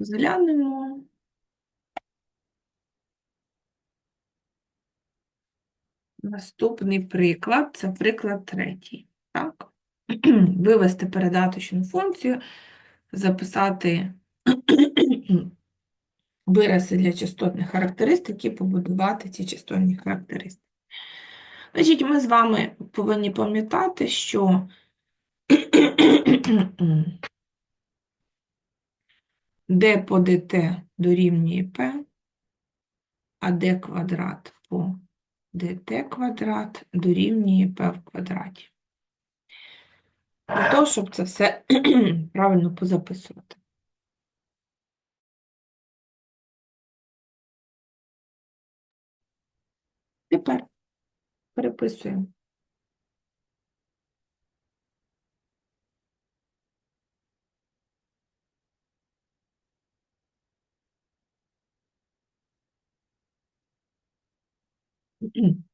Зглянемо. Наступний приклад це приклад третій. Так? Вивести передаточну функцію, записати вирази для частотних характеристик і побудувати ці частотні характеристики. Значить, ми з вами повинні пам'ятати, що d по dt дорівнює p, а d квадрат по dt квадрат дорівнює p в квадраті. Для того, щоб це все правильно позаписувати. Тепер переписуємо.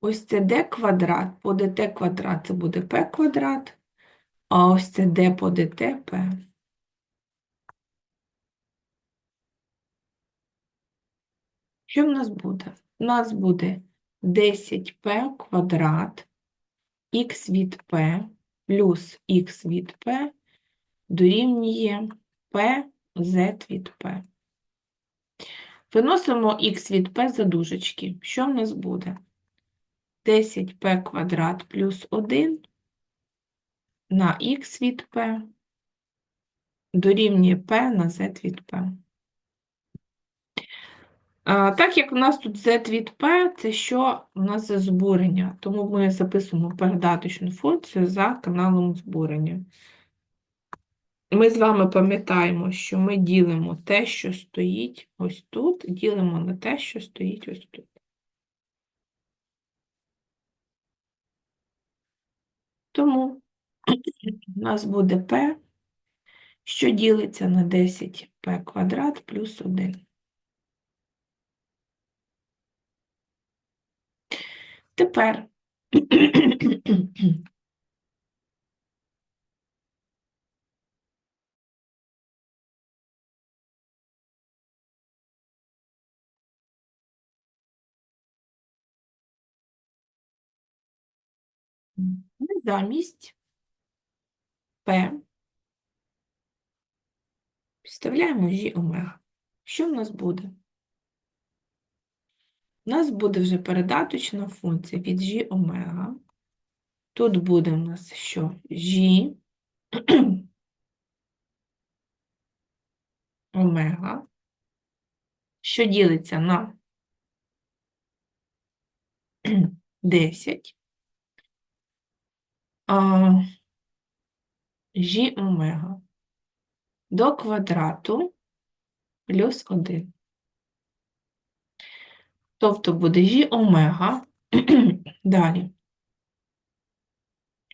Ось це d квадрат по dt квадрат це буде p квадрат, а ось це d по dt p. Що в нас буде? У нас буде 10p квадрат x від p плюс x від p дорівнює p z від p. Виносимо x від p за дужечки. Що в нас буде? 10p квадрат плюс 1 на x від p дорівнює p на z від p. Так як у нас тут z від p, це що у нас за збурення, тому ми записуємо передаточну функцію за каналом збурення. Ми з вами пам'ятаємо, що ми ділимо те, що стоїть ось тут, ділимо на те, що стоїть ось тут. Тому у нас буде p, що ділиться на 10p квадрат плюс 1. Тепер ми замість P підставляємо G омега. Що в нас буде? У нас буде вже передаточна функція від G омега. Тут буде у нас що? G омега, що ділиться на 10. А, G омега до квадрату плюс 1. Тобто буде G омега. Далі.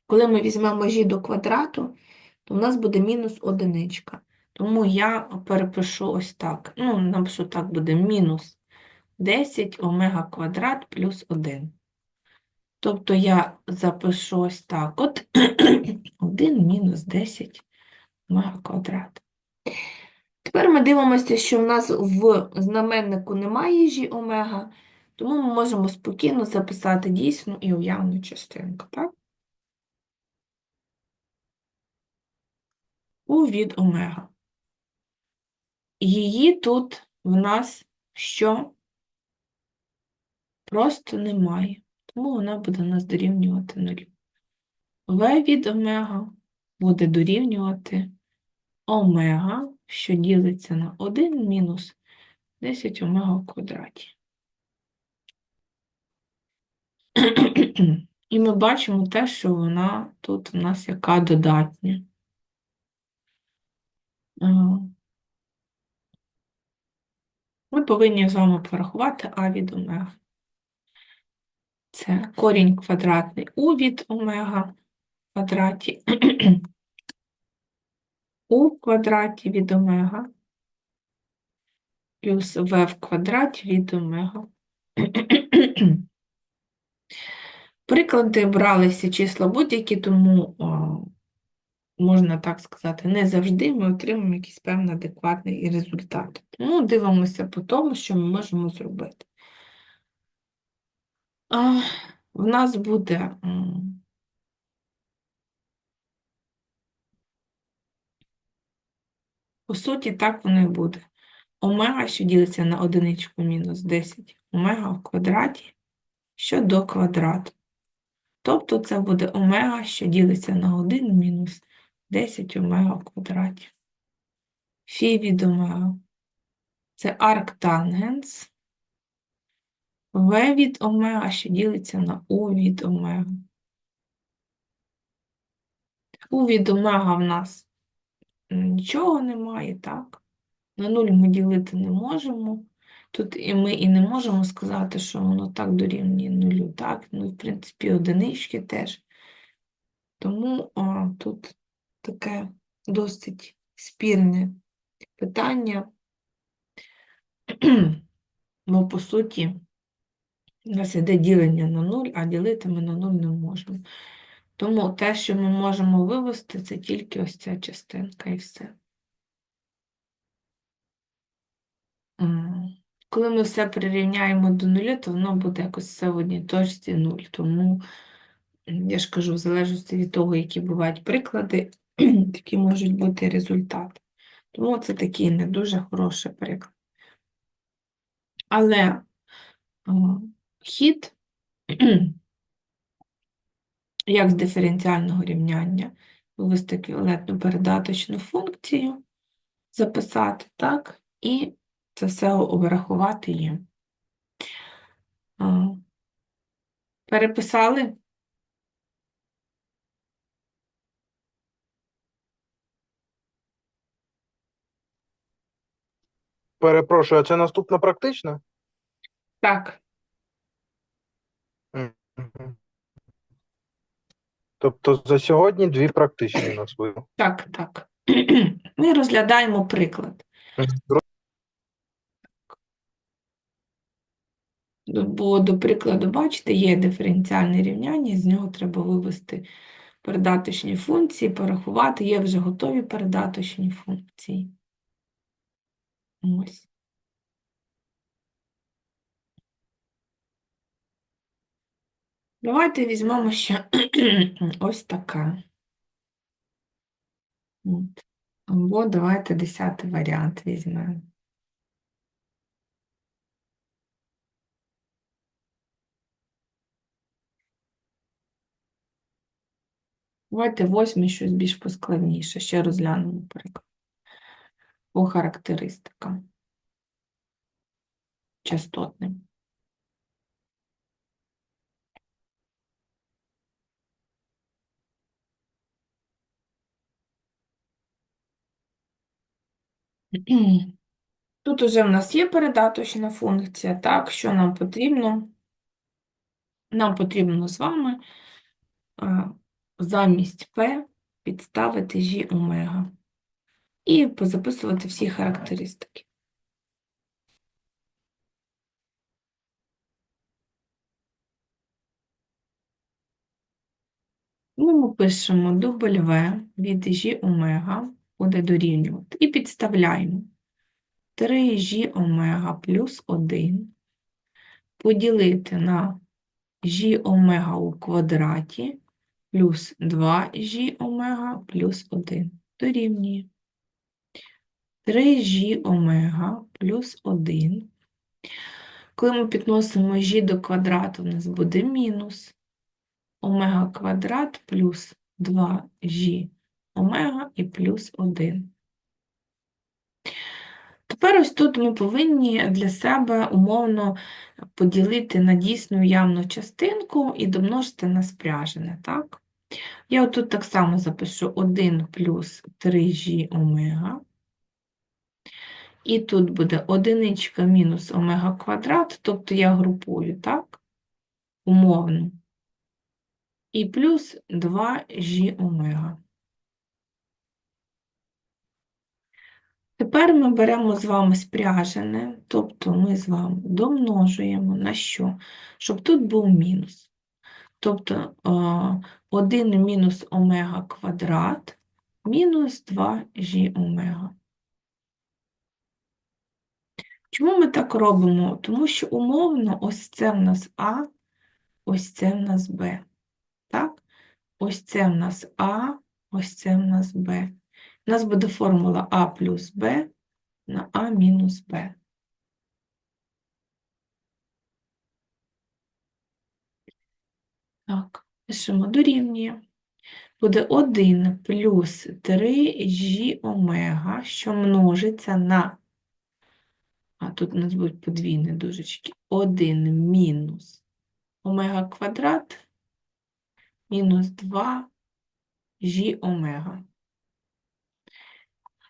Коли ми візьмемо G до квадрату, то в нас буде мінус одиничка. Тому я перепишу ось так. Ну, напишу так буде мінус 10 омега квадрат плюс 1. Тобто я запишу ось так. От 1 мінус 10 омега квадрат. Тепер ми дивимося, що в нас в знаменнику немає їжі омега, тому ми можемо спокійно записати дійсну і уявну частинку, так? У від омега. Її тут в нас що? Просто немає, тому вона буде нас дорівнювати нулю. В від омега буде дорівнювати омега, що ділиться на 1 мінус 10 омега в квадраті. І ми бачимо те, що вона тут у нас яка додатня. Ми повинні з вами порахувати а від омега. Це корінь квадратний у від омега в квадраті, у квадраті від омега плюс в в квадраті від омега. Приклади бралися числа будь-які, тому о, можна так сказати, не завжди ми отримаємо якийсь певний адекватний результат. Тому дивимося по тому, що ми можемо зробити. В нас буде по суті, так воно і буде. Омега, що ділиться на одиничку мінус 10 омега в квадраті, що до квадрату. Тобто це буде омега, що ділиться на 1 мінус 10 омега в квадраті. Фі від омега. Це арктангенс. В від омега, що ділиться на У від омега. У від омега в нас нічого немає, так? На 0 ми ділити не можемо. Тут і ми і не можемо сказати, що воно так дорівнює нулю, так? Ну, в принципі, одинички теж. Тому а, тут таке досить спірне питання, бо по суті у нас іде ділення на 0, а ділити ми на 0 не можемо. Тому те, що ми можемо вивести, це тільки ось ця частинка і все. Коли ми все прирівняємо до нуля, то воно буде якось все в одній точці 0. Тому, я ж кажу, в залежності від того, які бувають приклади, такі можуть бути результати. Тому це такий не дуже хороший приклад. Але хід, як з диференціального рівняння, вивести еквівалентну передаточну функцію, записати, так, і це все обрахувати є. Переписали? Перепрошую, а це наступна практична? Так. Тобто за сьогодні дві практичні у нас вийшло. так, так. Ми розглядаємо приклад. Бо, до прикладу, бачите, є диференціальне рівняння, з нього треба вивести передаточні функції, порахувати, є вже готові передаточні функції. Ось. Давайте візьмемо ще ось така. От. Або давайте десятий варіант візьмемо. Давайте восьмий щось більш поскладніше. Ще розглянемо приклад. По характеристикам. Частотним. Тут уже в нас є передаточна функція, так, що нам потрібно? Нам потрібно з вами замість P підставити G омега і позаписувати всі характеристики. Ну, ми пишемо В від G омега буде дорівнювати. І підставляємо 3G омега плюс 1 поділити на G омега у квадраті плюс 2G омега плюс 1 дорівнює 3G омега плюс 1. Коли ми підносимо G до квадрату, у нас буде мінус омега квадрат плюс 2G омега і плюс 1. Тепер ось тут ми повинні для себе умовно поділити на дійсну явну частинку і домножити на спряжене, так? Я отут так само запишу 1 плюс 3G омега. І тут буде одиничка мінус омега квадрат, тобто я групую, так? Умовно. І плюс 2G омега. Тепер ми беремо з вами спряжене, тобто ми з вами домножуємо на що? Щоб тут був мінус. Тобто 1 мінус омега квадрат мінус 2g омега. Чому ми так робимо? Тому що умовно ось це в нас А, ось це в нас Б. Так? Ось це в нас А, ось це в нас Б. У нас буде формула А плюс Б на А мінус Б. Так, пишемо дорівнює. Буде 1 плюс 3g омега, що множиться на, а тут у нас будуть подвійні дужечки, 1 мінус омега квадрат мінус 2 g омега.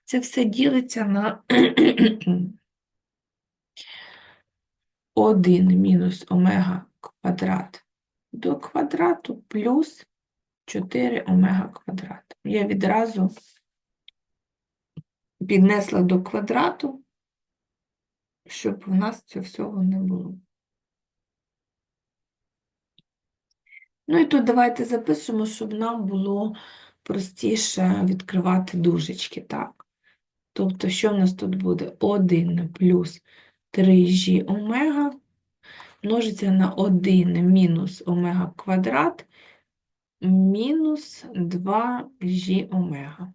Це все ділиться на 1 мінус омега квадрат до квадрату плюс 4 омега квадрат. Я відразу піднесла до квадрату, щоб у нас цього всього не було. Ну і тут давайте запишемо, щоб нам було простіше відкривати дужечки, так? Тобто, що в нас тут буде? 1 плюс 3g омега множиться на 1 мінус омега квадрат мінус 2g омега.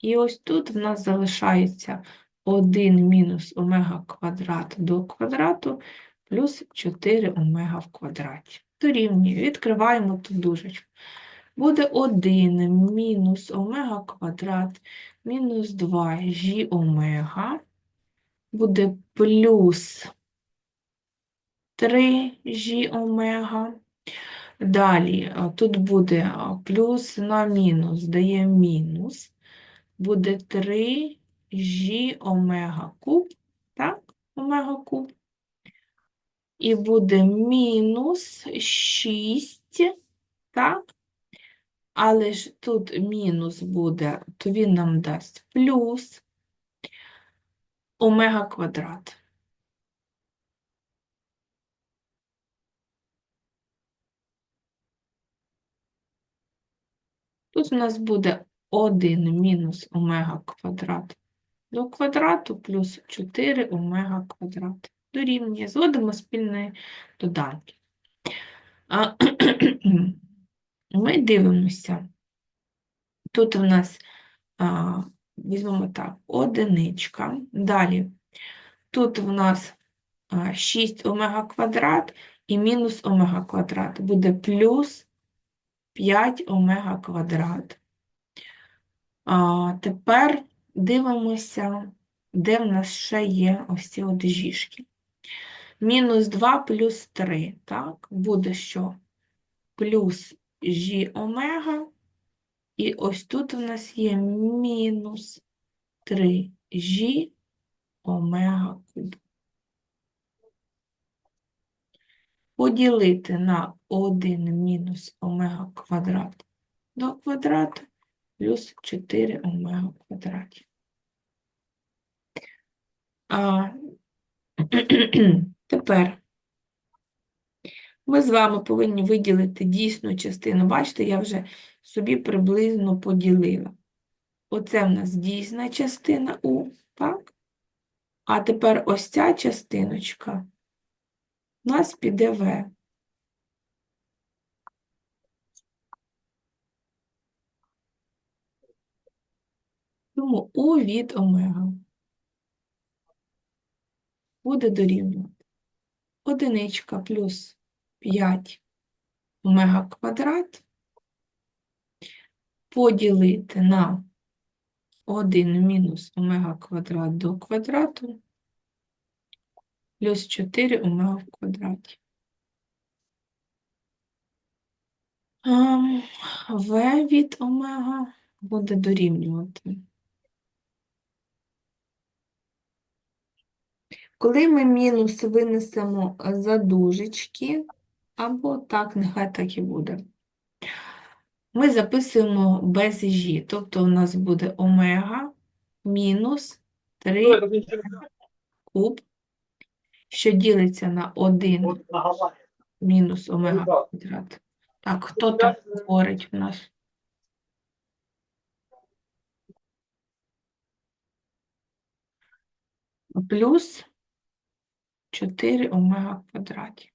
І ось тут в нас залишається 1 мінус омега квадрат до квадрату плюс 4 омега в квадраті. Дорівнює. Відкриваємо тут дужечку. Буде 1 мінус омега квадрат мінус 2g омега. Буде плюс 3g омега. Далі тут буде плюс на мінус, дає мінус. Буде 3g омега куб, так, омега куб. І буде мінус 6, так? Але ж тут мінус буде, то він нам дасть плюс омега квадрат. Тут у нас буде 1 мінус омега квадрат до квадрату плюс 4 омега квадрат. Дорівнює. Зводимо спільні доданки. Ми дивимося. Тут у нас, а, візьмемо так, одиничка. Далі. Тут у нас а, 6 омега квадрат і мінус омега квадрат. Буде плюс 5 омега квадрат. А, тепер дивимося, де в нас ще є ось ці от жішки. Мінус 2 плюс 3, так? Буде що? Плюс ж омега. І ось тут у нас є мінус 3 ж омега куб. Поділити на 1 мінус омега квадрат до квадрату плюс 4 омега квадраті. А, тепер ми з вами повинні виділити дійсну частину. Бачите, я вже собі приблизно поділила. Оце в нас дійсна частина У, так? А тепер ось ця частиночка у нас піде В. Тому У від омега буде дорівнювати одиничка плюс 5 омега квадрат поділити на 1 мінус омега квадрат до квадрату плюс 4 омега в квадраті. Ем, В від омега буде дорівнювати. Коли ми мінус винесемо за дужечки, або так, нехай так і буде. Ми записуємо без жі, тобто у нас буде омега мінус 3 куб, що ділиться на 1 мінус омега квадрат. Так, хто там говорить в нас? Плюс 4 омега квадраті.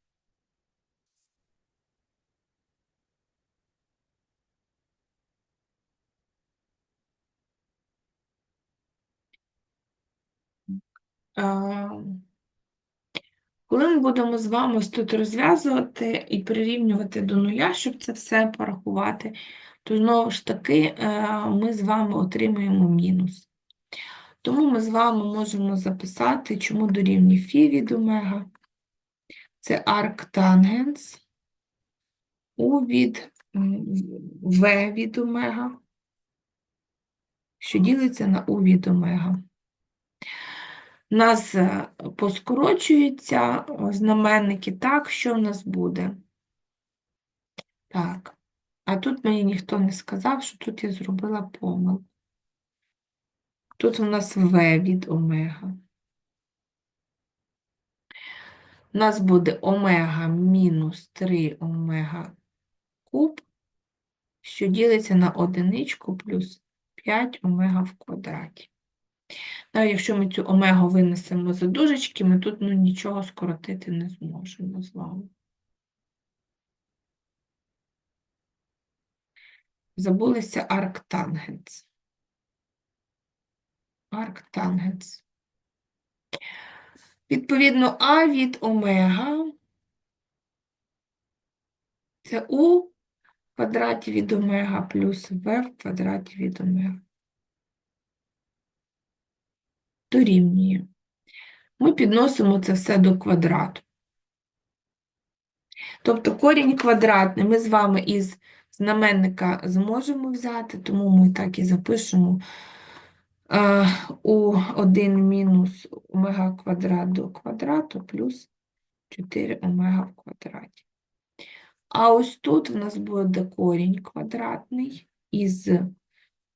Коли ми будемо з вами тут розв'язувати і прирівнювати до нуля, щоб це все порахувати, то знову ж таки е, ми з вами отримуємо мінус. Тому ми з вами можемо записати, чому дорівнює φ від омега. Це арктангенс у від в від омега, що ділиться на у від омега. У нас е, поскорочуються знаменники так, що в нас буде? Так. А тут мені ніхто не сказав, що тут я зробила помилку. Тут у нас В від омега. У нас буде омега мінус 3 омега куб, що ділиться на одиничку плюс 5 омега в квадраті. Навіть якщо ми цю омегу винесемо за дужечки, ми тут ну, нічого скоротити не зможемо з вами. Забулися арктангенс. Арктангенс. Відповідно, А від омега це У в квадраті від омега плюс В в квадраті від омега. Дорівнює. Ми підносимо це все до квадрату. Тобто корінь квадратний ми з вами із знаменника зможемо взяти, тому ми так і запишемо е, у 1 мінус омега квадрат до квадрату плюс 4 омега в квадраті. А ось тут в нас буде корінь квадратний із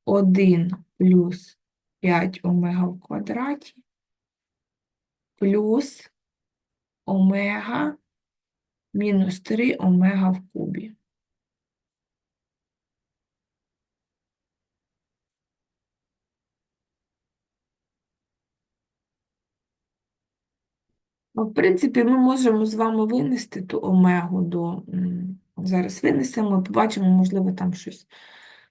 1 плюс 5 омега в квадраті плюс омега мінус 3 омега в кубі. Ну, В принципі, ми можемо з вами винести ту омегу до. Зараз винесемо, побачимо, можливо, там щось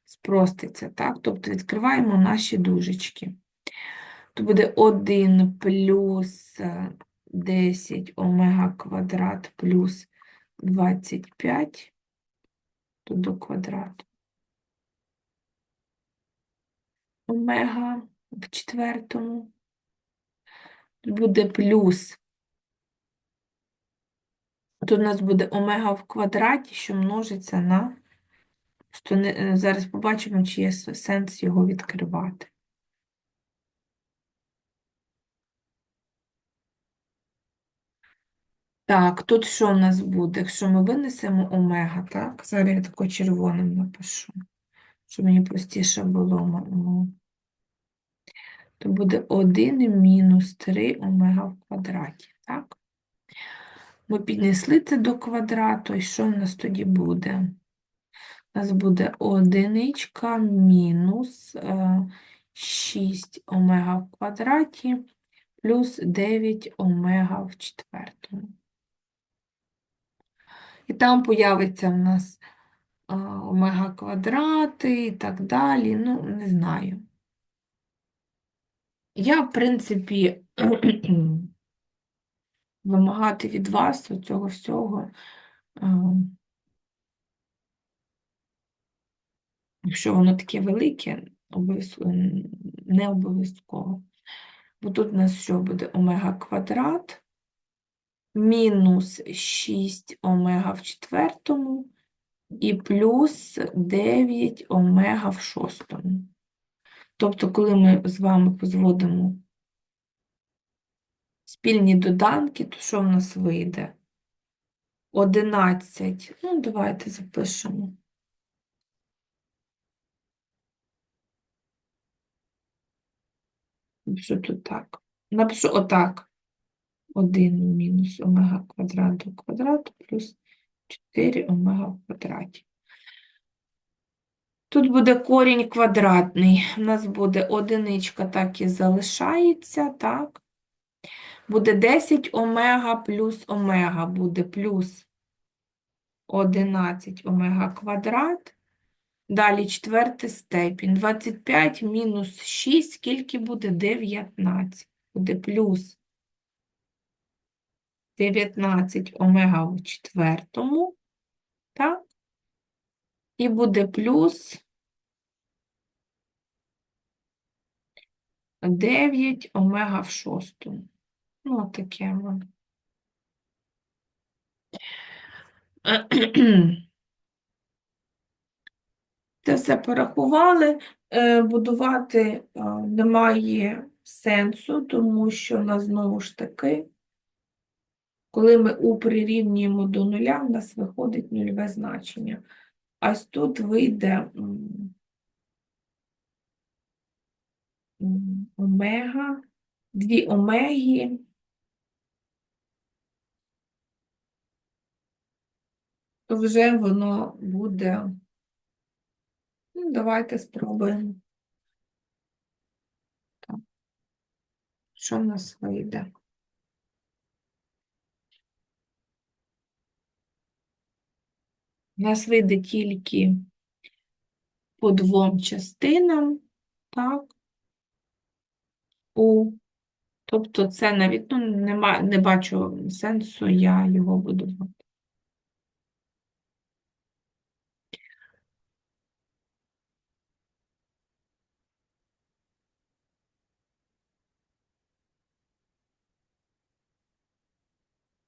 спроститься, так? Тобто відкриваємо наші дужечки. То буде 1 плюс е, 10 омега квадрат плюс 25 тут до квадрату. Омега в четвертому. Тут буде плюс. Тут у нас буде омега в квадраті, що множиться на. Що не, е, зараз побачимо, чи є сенс його відкривати. Так, тут що в нас буде? Якщо ми винесемо омега, так? Зараз я тако червоним напишу, щоб мені простіше було. То буде 1 мінус 3 омега в квадраті, так? Ми піднесли це до квадрату, і що в нас тоді буде? У нас буде одиничка мінус е, 6 омега в квадраті плюс 9 омега в четвертому. І там появиться в нас е, омега квадрати і так далі. Ну, не знаю. Я, в принципі, вимагати від вас цього всього. е, Якщо воно таке велике, не обов'язково. Бо тут у нас що буде омега квадрат мінус 6 омега в четвертому і плюс 9 омега в шостому. Тобто, коли ми з вами позводимо спільні доданки, то що в нас вийде? 11. Ну, давайте запишемо. Напишу тут так. Напишу отак. 1 мінус омега квадрат до квадрату плюс 4 омега в квадраті. Тут буде корінь квадратний. У нас буде одиничка так і залишається, так? Буде 10 омега плюс омега, буде плюс 11 омега квадрат. Далі четвертий степінь. 25 мінус 6, скільки буде? 19. Буде плюс 19 омега в четвертому, так? І буде плюс 9 омега в шостому. Ну, таке воно. Це все порахували. Е, Будувати е, немає сенсу, тому що нас знову ж таки, коли ми у прирівнюємо до нуля, в нас виходить нульове значення. А ось тут вийде омега, дві омеги. То вже воно буде. Давайте спробуємо. Що в нас вийде? У нас вийде тільки по двом частинам, так? У, тобто це навіть, ну, нема, не бачу сенсу, я його буду.